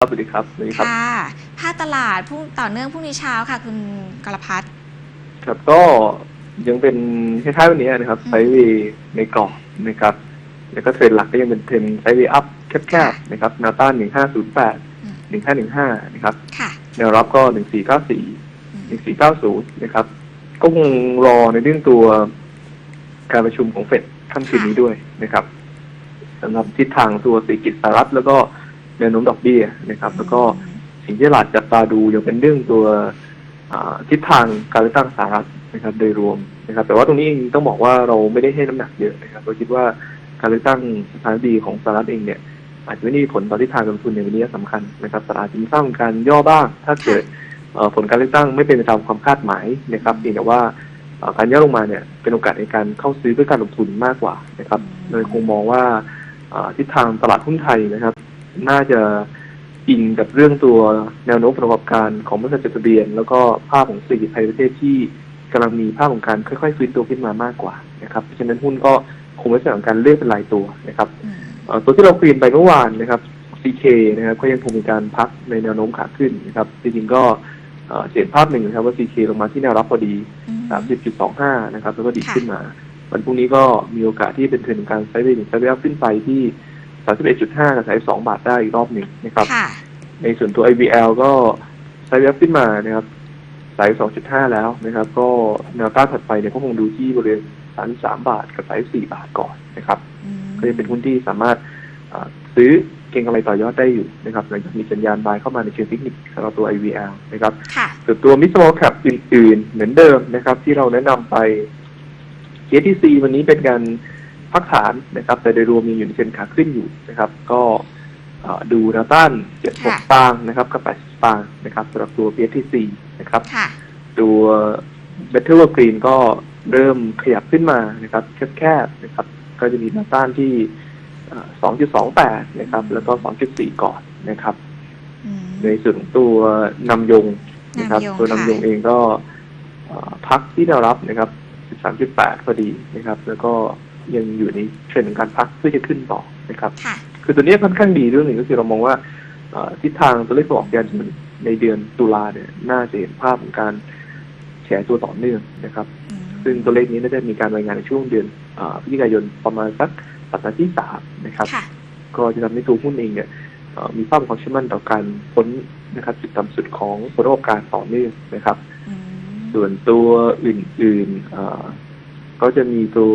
ครับสวัสดีครับสวัสดีครับ ค่ะภาคตลาดพรุ่งต่อเนื่องพรุ่งนี้เช้าค่ะ คุณกรพัฒน์ ครับก็ยังเป็นคล้ายๆวันนี้นะครับอืม ไซด์เวย์ในกรอบนะครับ แล้วก็เทรนด์หลักก็ยังเป็นเทรนด์ไซด์เวย์อัพแคบๆนะครับแนวต้าน 1508 อืม1515 นะครับค่ะแนวรับก็ 1494 อืม1490 นะครับ ก็คงรอในเรื่องตัวการประชุมของเฟดค่ำคืนนี้ด้วยนะครับสำหรับทิศทางตัวเศรษฐกิจสหรัฐแล้วก็ แนวโน้มดอกเบี้ยนะครับ แล้วก็สิ่งที่ตลาดจับตาดูยังเป็นเรื่องตัวทิศทางการเลือกตั้งสหรัฐนะครับ โดยรวมนะครับ แต่ว่าตรงนี้เองต้องบอกว่าเราไม่ได้ให้น้ำหนักเยอะนะครับเราคิดว่าการเลือกตั้งประธานาดีของสหรัฐเองเนี่ย อาจจะไม่ได้มีผลต่อทิศทางการลงทุนในวันนี้สำคัญนะครับตลาดจึงสร้างการย่อบ้าง ถ้าเกิดผลการเลือกตั้งไม่เป็นไปตามความคาดหมายนะครับเพียงแต่ว่าการย่อลงมาเนี่ยเป็นโอกาสในการเข้าซื้อเพื่อการลงทุนมากกว่านะครับเลยคงมองว่าทิศทางตลาดหุ้นไทยนะครับ น่าจะอิงกับเรื่องตัวแนวโน้มประกอบการของบริษัทจดทะเบียน แล้วก็ภาพของเศรษฐกิจไทยประเทศที่กำลังมีภาพของการค่อยๆฟื้นตัวขึ้นมามากกว่านะครับเพราะฉะนั้นหุ้นก็คงไม่ใช่ของการเลือกเป็นรายตัวนะครับอืมเอ่อตัวที่เราคุยกันไปเมื่อวานนะครับ CK นะครับก็ยังคงมีการพักในแนวโน้มขาขึ้นนะครับจริงๆก็เอ่อเห็นภาพหนึ่งนะครับว่า CK ลงมาที่แนวรับพอดีอืม30.25 นะครับแล้วก็ดีดค่ะขึ้นมา วันพรุ่งนี้ก็มีโอกาสที่เป็นเทรนด์ของการไซด์เวย์หรือไซด์เวย์อัพขึ้นไปที่ 31.5 กับ 32 บาทได้อีกรอบหนึ่งนะครับ ค่ะ ในส่วนตัว IVL ก็ไซด์เวย์อัพขึ้นมานะครับ32.5 แล้วนะครับ ก็แนวต้านถัดไปเนี่ยก็คงดูที่บริเวณ33บาทกับ34บาทก่อนนะครับอืมก็จะเป็นหุ้นที่สามารถอ่าซื้อเก็งกำไรต่อยอดได้อยู่นะครับหลังจากมีสัญญาณบายเข้ามาในเชิงเทคนิคสำหรับตัว IVL นะครับ ค่ะ ส่วนตัวมิสโมแคปอื่นๆ เหมือนเดิมนะครับ ที่เราแนะนำไป KTC วันนี้เป็นการ พักฐานนะครับ แต่โดยรวมยังอยู่ในเชิงขาขึ้นอยู่นะครับ ก็อ่าดูแนวต้านค่ะ76สตางค์นะครับกับ80สตางค์นะครับสำหรับตัว PTC นะครับค่ะตัว Better Green ก็เริ่มขยับขึ้นมานะครับแคบๆนะครับ ก็จะมีแนวต้านที่เอ่อ2.28นะครับ แล้วก็2.4ก่อนนะครับอืมในส่วนของตัวนำยงนะครับนำยงตัวนำยงค่ะเองก็เอ่อพักที่แนวรับนะครับ13.8พอดีนะครับ แล้วก็ ยังอยู่ในเทรนด์ของการพักเพื่อจะขึ้นต่อนะครับค่ะคือตัวนี้ค่อนข้างดีเรื่องหนึ่งก็คือเรามองว่าเอ่อทิศทางตัวเลขประกอบการในเดือนตุลาเนี่ยน่าจะเห็นภาพของการแฉตัวต่อเนื่องนะครับอืมซึ่งตัวเลขนี้น่าจะมีการรายงานในช่วงเดือนเอ่อพฤศจิกายนประมาณสักสัปดาห์ที่สามนะครับค่ะก็จะทำให้ตัวหุ้นเองเนี่ยเอ่อมีภาพความเชื่อมั่นต่อการพ้นนะครับจุดต่ำสุดของผลประกอบการต่อเนื่องนะครับอืมส่วนตัวอื่นๆเอ่อก็จะมีตัว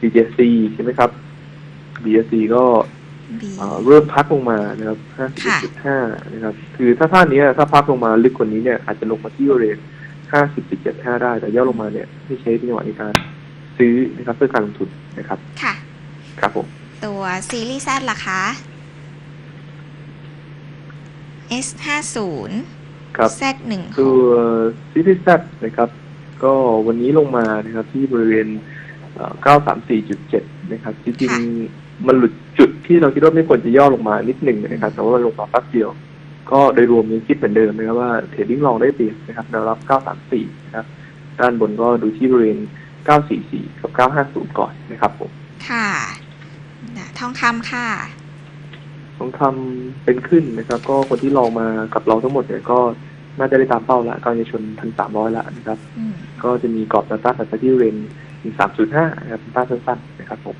BJC ใช่ไหมครับ BJC ก็บีเอ่อเริ่มพักลงมานะครับ51.5 นะครับ คือถ้าท่านี้ถ้าพักลงมาลึกกว่านี้เนี่ยอาจจะลงมาที่บริเวณ50.75 ได้ แต่ย่อลงมาเนี่ยให้ใช้จังหวะในการซื้อนะครับ เพื่อการลงทุนนะครับ ค่ะ ครับผม ตัวซีรีส์ Z ล่ะคะ S 5 0ครับ Z 1ตัว6ซีรีส์ Z นะครับ ก็วันนี้ลงมานะครับที่บริเวณเอ่อ 934.7 นะครับ จริงๆ มันหลุดจุดที่เราคิดว่าไม่ควรจะย่อลงมานิดหนึ่งนะครับ แต่ว่ามันลงมาแป๊บเดียว ก็โดยรวมยังคิดเหมือนเดิมนะครับว่าเทรดดิ้งลองได้เปรียบนะครับแนวรับ 934 นะครับ ด้านบนก็ดูที่บริเวณ 944 กับ 950 ก่อนนะครับผม ค่ะนะทองคำค่ะต้องทำเป็นขึ้นนะครับ ก็คนที่ลองมากับเราทั้งหมดเนี่ยก็น่าจะได้ตามเป้าละการจะชนพันสามร้อยละนะครับอืมก็จะมีกรอบแนวต้านสัปดาห์ที่บริเวณ3.5นะครับเป็นต้านสั้นๆนะครับผม